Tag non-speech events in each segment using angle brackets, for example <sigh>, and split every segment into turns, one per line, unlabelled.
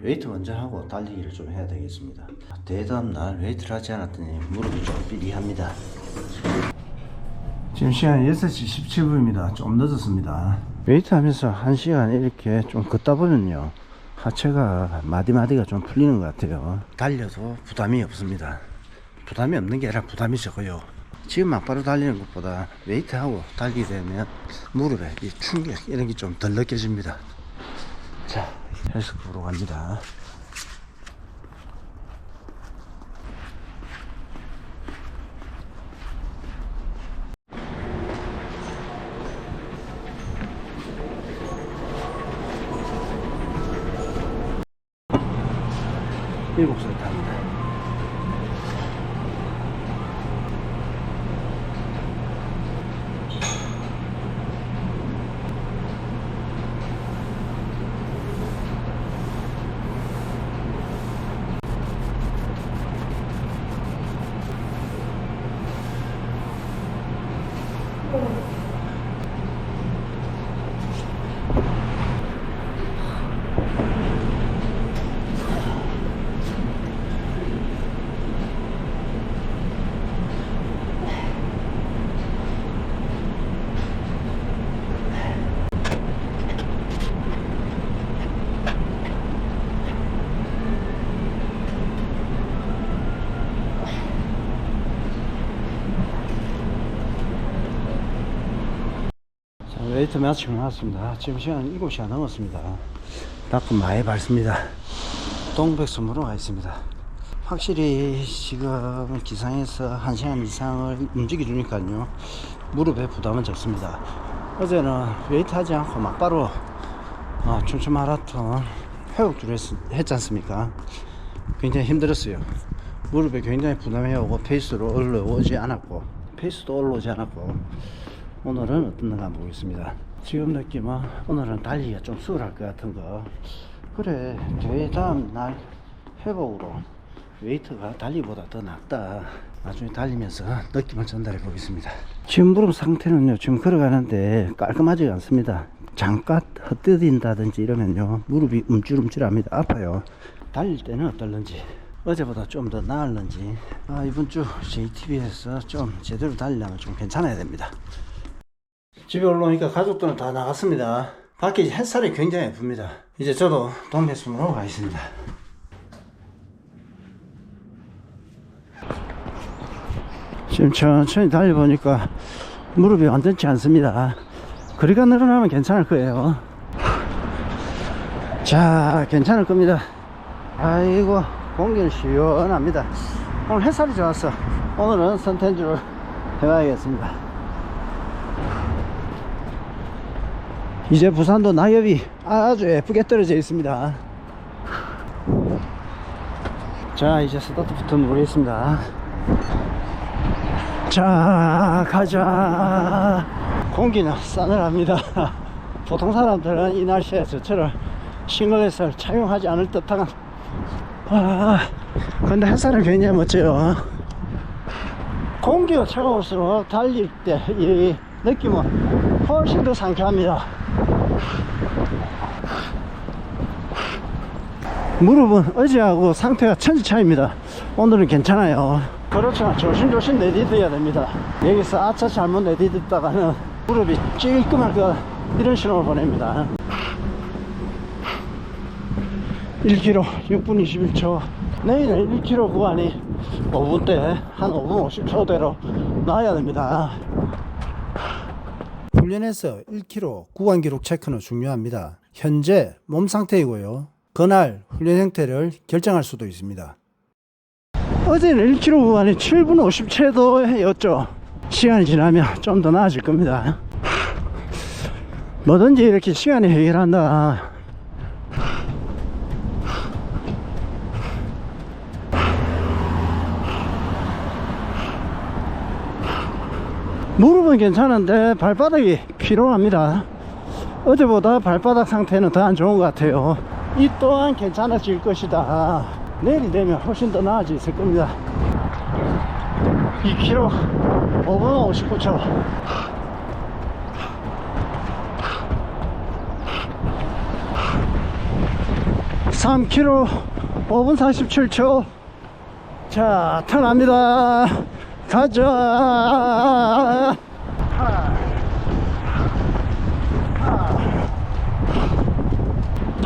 웨이트 먼저 하고 달리기를 좀 해야 되겠습니다. 대다음 날 웨이트를 하지 않았더니 무릎이 좀 삐리합니다. 지금 시간 6시 17분입니다. 좀 늦었습니다. 웨이트 하면서 1시간 이렇게 좀 걷다 보면요. 하체가 마디마디가 좀 풀리는 것 같아요. 달려도 부담이 없습니다. 부담이 없는 게 아니라 부담이 적어요. 지금 막바로 달리는 것보다 웨이트하고 달리게 되면 무릎에 이 충격 이런 게 좀 덜 느껴집니다. 자, 헬스클럽으로 갑니다. 일곱 살 마치고 나왔습니다. 지금 시간 7시 안 넘었습니다. 닦은 많이 밟습니다. 동백섬으로 가 있습니다. 확실히 지금 기상에서 1시간 이상을 움직여주니까요. 무릎에 부담은 적습니다. 어제는 웨이트 하지 않고 막바로 어, 춘천 마라톤 회복주를 했, 했지 않습니까? 굉장히 힘들었어요. 무릎에 굉장히 부담이 오고 페이스로 올라오지 않았고 페이스도 올라오지 않았고 오늘은 어떤가 보겠습니다. 지금 느낌은 오늘은 달리기가 좀 수월할 것 같은 거. 그래, 대회 다음 날 회복으로 웨이트가 달리기보다 더 낫다. 나중에 달리면서 느낌을 전달해 보겠습니다. 지금 무릎 상태는요, 지금 걸어가는데 깔끔하지가 않습니다. 잠깐 헛디딘다든지 이러면요, 무릎이 움찔움찔합니다. 아파요. 달릴 때는 어떨는지. 어제보다 좀 더 나았는지. 아, 이번 주 JTB에서 좀 제대로 달리려면 좀 괜찮아야 됩니다. 집에 올라오니까 가족들은 다 나갔습니다. 밖에 햇살이 굉장히 예쁩니다. 이제 저도 동백섬으로 가겠습니다. 지금 천천히 달려보니까 무릎이 완전치 않습니다. 거리가 늘어나면 괜찮을 거예요. 자, 괜찮을 겁니다. 아이고, 공기는 시원합니다. 오늘 햇살이 좋았어. 오늘은 선텐주를 해봐야겠습니다. 이제 부산도 낙엽이 아주 예쁘게 떨어져 있습니다. 자, 이제 스타트 부터 누르겠습니다. 자, 가자. 공기는 싸늘합니다. <laughs> 보통 사람들은 이 날씨에 저처럼 싱글햇살 착용하지 않을 듯한 아, 근데 햇살은 굉장히 멋져요. 공기가 차가울수록 달릴 때 이 느낌은 훨씬 더 상쾌합니다. 무릎은 어제하고 상태가 천지 차이입니다. 오늘은 괜찮아요. 그렇지만 조심조심 내디뎌야 됩니다. 여기서 아차 잘못 내디뎠다가는 무릎이 찔끔할 거 이런 신호를 보냅니다. 1km 6분 21초 내일은 1km 구간이 5분 때한 5분 50초대로 나와야 됩니다. 훈련에서 1km 구간 기록 체크는 중요합니다. 현재 몸 상태이고요. 그날 훈련 형태를 결정할 수도 있습니다. 어제는 1km 구간이 7분 50초도였죠. 시간이 지나면 좀 더 나아질 겁니다. 뭐든지 이렇게 시간이 해결한다. 무릎은 괜찮은데 발바닥이 피로합니다. 어제보다 발바닥 상태는 더 안 좋은 것 같아요. 이 또한 괜찮아질 것이다. 내일이 되면 훨씬 더 나아질 겁니다. 2km 5분 59초. 3km 5분 47초 자 턴합니다 가자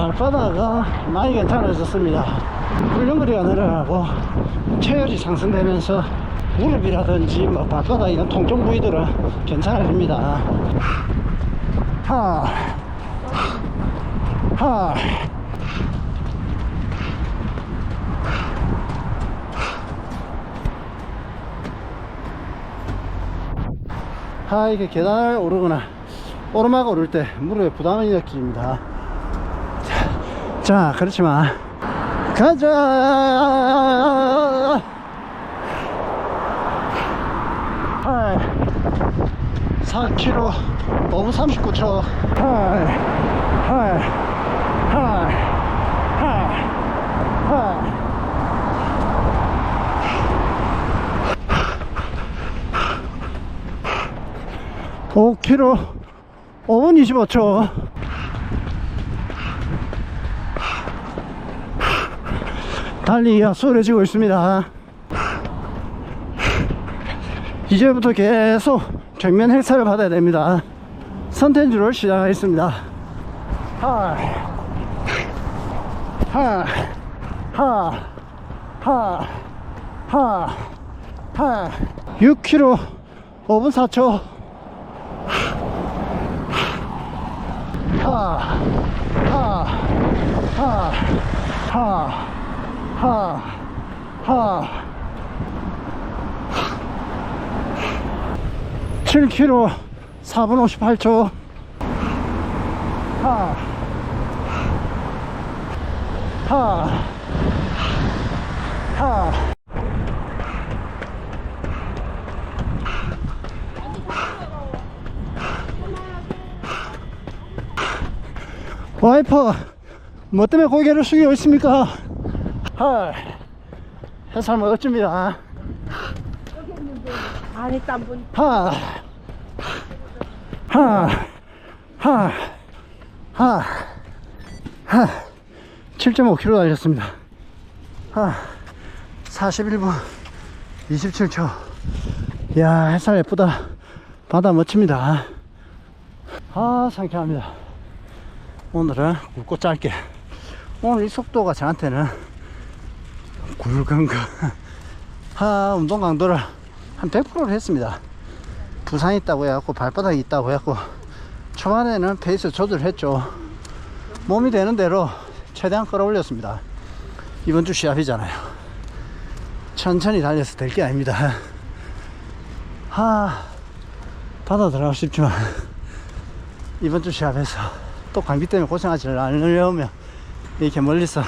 발바닥가 많이 괜찮아졌습니다. 훌렁거리가 늘어나고 체열이 상승되면서 무릎이라든지 뭐 발바닥 이런 통증 부위들은 괜찮아집니다. 하, 하. 하 이게 계단을 오르거나 오르막 오를 때 무릎에 부담을 느낍니다 자, 자. 그렇지만. 가자. 4km 5분 39초. 8 8 8 8 8 5km 5분 25초 달리기가 수월해지고 있습니다. 이제부터 계속 정면 헬스를 받아야 됩니다. 선텐주를 시작하겠습니다. 하, 하, 하, 하, 하, 하. 6km 5분 4초. 하, 하, 하, 하, 하, 하. 7km 4분 58초 하, 하, 하. 와이퍼 뭐 때문에 고개를 숙이고 있습니까? 하, 해살 먹었습니다.
안에 땀 보니
하, 하, 하, 하, 하, 7.5km 달렸습니다. 하, 41분 27초. 이야, 햇살 예쁘다. 바다 멋집니다. 아, 상쾌합니다. 오늘은 굵고 짧게. 오늘 이 속도가 저한테는 거. 하, 운동 강도를 한 100%를 했습니다. 부상이 있다고 해갖고 발바닥이 있다고 해갖고 초반에는 페이스 조절했죠. 몸이 되는 대로 최대한 끌어올렸습니다. 이번 주 시합이잖아요. 천천히 달려서 될 게 아닙니다. 하, 바다 들어가고 싶지만 이번 주 시합에서 또 감기 때문에 고생하지 않으려면 이렇게 멀리서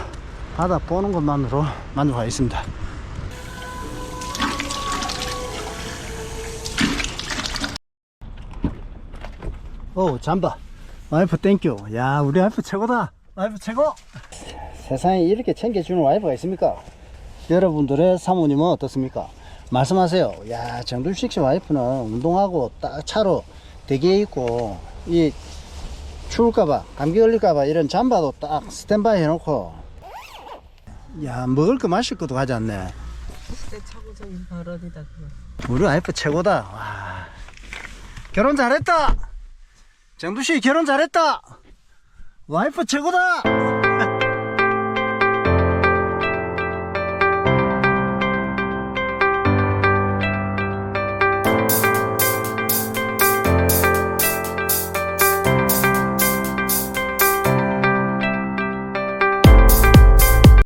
바다 보는 것만으로 만족하겠습니다. 오 잠바. 와이프 땡큐 야 우리 와이프 최고다. 와이프 최고. 세상에 이렇게 챙겨주는 와이프가 있습니까? 여러분들의 사모님은 어떻습니까? 말씀하세요. 야 정두식 씨 와이프는 운동하고 딱 차로 대기에 있고 이 추울까봐 감기 걸릴까봐 이런 잠바도 딱 스탠바이 해놓고 야 먹을 거 마실 것도 가지 않네.
차고적인 발언이다 그거.
우리 와이프 최고다. 와. 결혼 잘했다. 정두씨 결혼 잘했다. 와이프 최고다